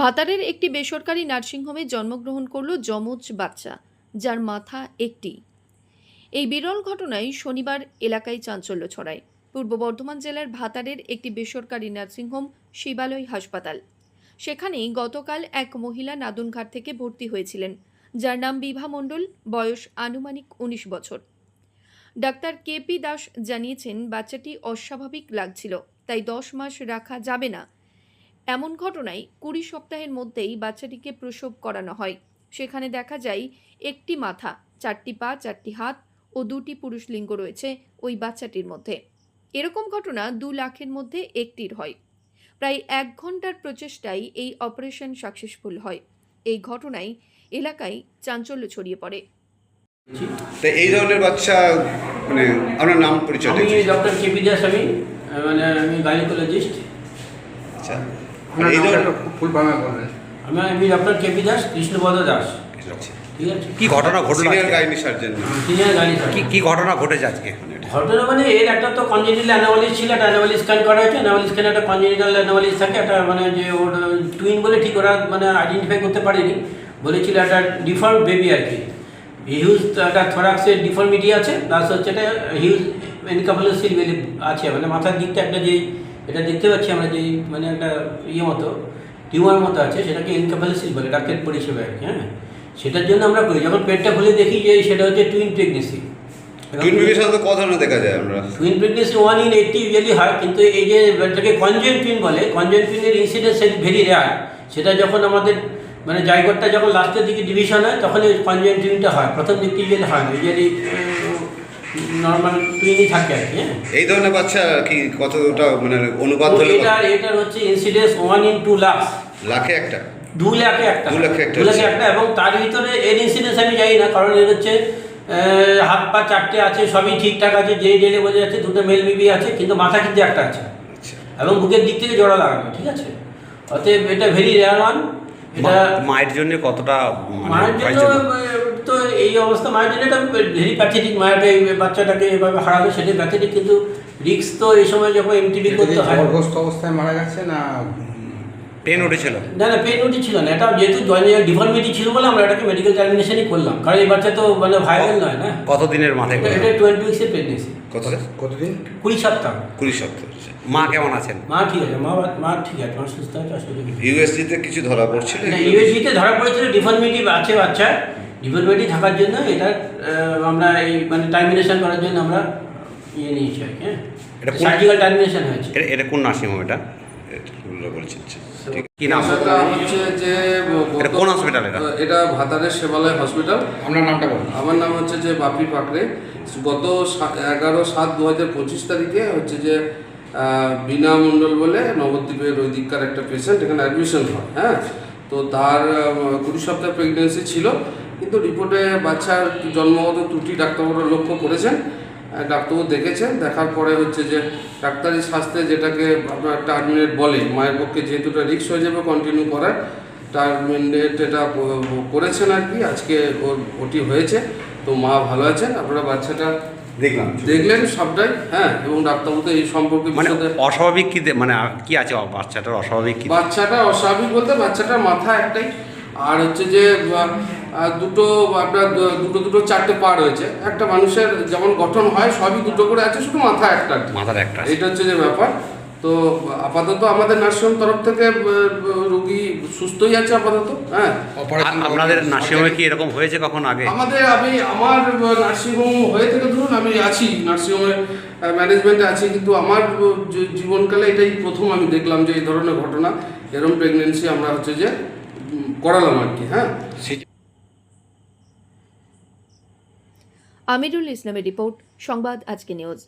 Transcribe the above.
ভাতারের একটি বেসরকারি নার্সিংহোমে জন্মগ্রহণ করল যমজ বাচ্চা, যার মাথা একটি। এই বিরল ঘটনায় শনিবার এলাকায় চাঞ্চল্য ছড়ায়। পূর্ব বর্ধমান জেলার ভাতারের একটি বেসরকারি নার্সিংহোম শিবালয় হাসপাতাল। সেখানেই গতকাল এক মহিলা নাদুনঘাট থেকে ভর্তি হয়েছিলেন, যার নাম বিভা মণ্ডল, বয়স আনুমানিক উনিশ বছর। ডাক্তার কেপি দাস জানিয়েছেন, বাচ্চাটি অস্বাভাবিক লাগছিল, তাই দশ মাস রাখা যাবে না এমন ঘটনায় কুড়ি সপ্তাহের মধ্যেই বাচ্চাটিকে প্রসব করানো হয়। সেখানে দেখা যায় একটি মাথা চারটি পা চারটি হাত ও দুটি পুরুষ লিঙ্গ রয়েছে ওই বাচ্চাটির মধ্যে। এরকম ঘটনা দু লাখের মধ্যে একটির হয়। প্রায় এক ঘণ্টার প্রচেষ্টায় এই অপারেশন সাকসেসফুল হয়। এই ঘটনায় এলাকায় চাঞ্চল্য ছড়িয়ে পড়ে। তো এই ধরনের বাচ্চা মানে আপনার নাম পরিচয় আমি ডক্টর কেপি দাস আমি মানে আমি গাইনোকোলজিস্ট আচ্ছা। এই নামটা ধরনের ফুল বাংলা বলবেন আমি আমি doctor K P Das Krishnapada Das আচ্ছা। ঠিক আছে? কি ঘটনা ঘটলো senior gynae surgeon. Senior gynae কি কি ঘটনা ঘটেছে আজকে? ঘটনা মানে এর একটা তো কনজেনিটাল অ্যানোমালিস ছিল একটা অ্যানোমালিস স্ক্যান করা হয়েছে। অ্যানোমালিস স্ক্যানে একটা কনজেনিটাল অ্যানোমালিস থাকে একটা মানে যে ওর টুইন বলে ঠিক ওরা মানে আইডেন্টিফাই করতে পারেনি। বলেছিল একটা ডিফল্ট বেবি আর কি। হিউজ একটা থোরাক্সের ডিফর্মিটি আছে প্লাস হচ্ছে একটা হিউজ এনকাফালোসিল আছে। মানে মাথার দিকটা একটা যেই এটা দেখতে পাচ্ছি আমরা যেই মানে একটা ইয়ে মতো টিউমার মতো আছে সেটাকে এনকাফালোসিল বলে ডাক্তার পরিষেবা আর কি হ্যাঁ? সেটার জন্য আমরা করি। যখন পেটটা খুলে দেখি যে সেটা হচ্ছে টুইন প্রেগনেন্সি টুইন বেবির সাথে ক ধরনের দেখা যায় আমরা? Twin pregnancy one in eighty usually হয় কিন্তু এই যে এটাকে কনজেন টুইন বলে কনজেন টুইনের ইনসিডেন্স ভেরি রেয়ার সেটা যখন আমাদের মানে জায়গরটা যখন লাস্টের দিকে ডিভিশন হয় তখন এই কনজেন টুইনটা হয় প্রথম দিকটি ইউজুয়ালি হয় ইউজুয়ালি নর্মাল টুইনই থাকে আর কি হ্যাঁ? এই ধরনের বাচ্চা কি কতটা মানে অনুপাত হলে এটার এটার হচ্ছে incidence one in two lakh লাখে একটা? দু লাখে একটা। দু লাখে একটা দু লাখে একটা এবং তার ভিতরে এর ইনসিডেন্স আমি জানি না কারণ এর হচ্ছে হাত পা চারটে আছে সবই ঠিকঠাক আছে যেই ডেলে বোঝা যাচ্ছে দুটো মেল বিবি আছে কিন্তু মাথা কিন্তু একটা আছে। আচ্ছা। এবং বুকের দিক থেকে জোড়া লাগানো ঠিক আছে? অতএব এটা ভেরি রেয়ার ওয়ান এটা মায়ের জন্য কতটা মানে মায়ের জন্য তো এই অবস্থা মায়ের জন্য এটা ভেরি প্যাথেটিক মায়ের এই বাচ্চাটাকে এভাবে হারালো সেটাই প্যাথেটিক কিন্তু রিক্স তো এই সময় যখন এমটিবি করতে হয়। গর্ভস্থ অবস্থায় মারা গেছে না পেন উঠেছিল? না না পেন উঠেছিল না। এটা যেহেতু জয়েন্ট ডিফর্মিটি ছিল বলে আমরা এটাকে মেডিকেল টার্মিনেশনই করলাম। কারণ এই বাচ্চা তো মানে ভাইরাল নয় না? কতদিনের মাথায় এটা-? টোয়েন্টি উইক্সের প্রেগনেন্সি কত কতদিন? কুড়ি সপ্তাহ। কুড়ি সপ্তাহ। মা কেমন আছেন? মা ঠিক আছে মা মা ঠিক আছে মা সুস্থ আছে অসুবিধা। ইউএসজিতে কিছু ধরা পড়ছিল? না ইউএসজিতে ধরা পড়েছিল ডিফর্মিটি আছে বাচ্চা ডিফর্মিটি থাকার জন্য এটা আমরা এই মানে টার্মিনেশন করার জন্য আমরা ইয়ে নিয়েছি আর কি হ্যাঁ? এটা সার্জিক্যাল টার্মিনেশন হয়েছে। এটা- এটা কোন নার্সিংহোম এটা? এটা ভুলটা বলছেন কি নাম? হচ্ছে যে এটা কোন এটা? এটা ভাতারের সেবালয় হসপিটাল আপনার নামটা বলুন। আমার নাম হচ্ছে যে বাপি পাকড়ে গত এগারো সাত দু হাজার পঁচিশ তারিখে হচ্ছে যে মণ্ডল বলে নবদ্বীপের ওই দিককার একটা পেশেন্ট এখানে অ্যাডমিশন হয় হ্যাঁ? তো তার কুড়ি সপ্তাহ প্রেগনেন্সি ছিল। কিন্তু রিপোর্টে বাচ্চার জন্মগত ত্রুটি ডাক্তারবাবুরা লক্ষ্য করেছেন ডাক্তারবাবু দেখেছেন দেখার পরে হচ্ছে যে ডাক্তারি স্বাস্থ্যে যেটাকে আপনার টার্মিনেট বলে মায়ের পক্ষে যেহেতু রিক্স হয়ে যাবে কন্টিনিউ করার টার্মিনেট এটা করেছেন আর কি আজকে ওর ওটি হয়েছে তো মা ভালো আছেন আপনারা বাচ্চাটা দেখলাম। দেখলেন সবটাই হ্যাঁ এবং ডাক্তারবাবু তো এই সম্পর্কে মানে অস্বাভাবিক কি মানে কি আছে বাচ্চাটার অস্বাভাবিক বাচ্চাটা অস্বাভাবিক বলতে বাচ্চাটার মাথা একটাই আর হচ্ছে যে দুটো আপনার দুটো দুটো চারটে পা রয়েছে। একটা মানুষের যেমন গঠন হয় সবই দুটো করে আছে শুধু মাথা একটা মাথার একটা এটা হচ্ছে যে ব্যাপার। তো আপাতত আমাদের নার্সিংহোম তরফ থেকে রোগী সুস্থই আছে আপাতত হ্যাঁ? আপনাদের নার্সিংহোমে কি এরকম হয়েছে কখন আগে? আমাদের আমি আমার নার্সিংহোম হয়ে থেকে ধরুন আমি আছি নার্সিংহোমের ম্যানেজমেন্টে আছি কিন্তু আমার জীবনকালে এটাই প্রথম আমি দেখলাম যে এই ধরনের ঘটনা এরম প্রেগনেন্সি আমরা হচ্ছে যে করালাম আর কি হ্যাঁ? আমিরুল ইসলামের রিপোর্ট সংবাদ আজকে নিউজ।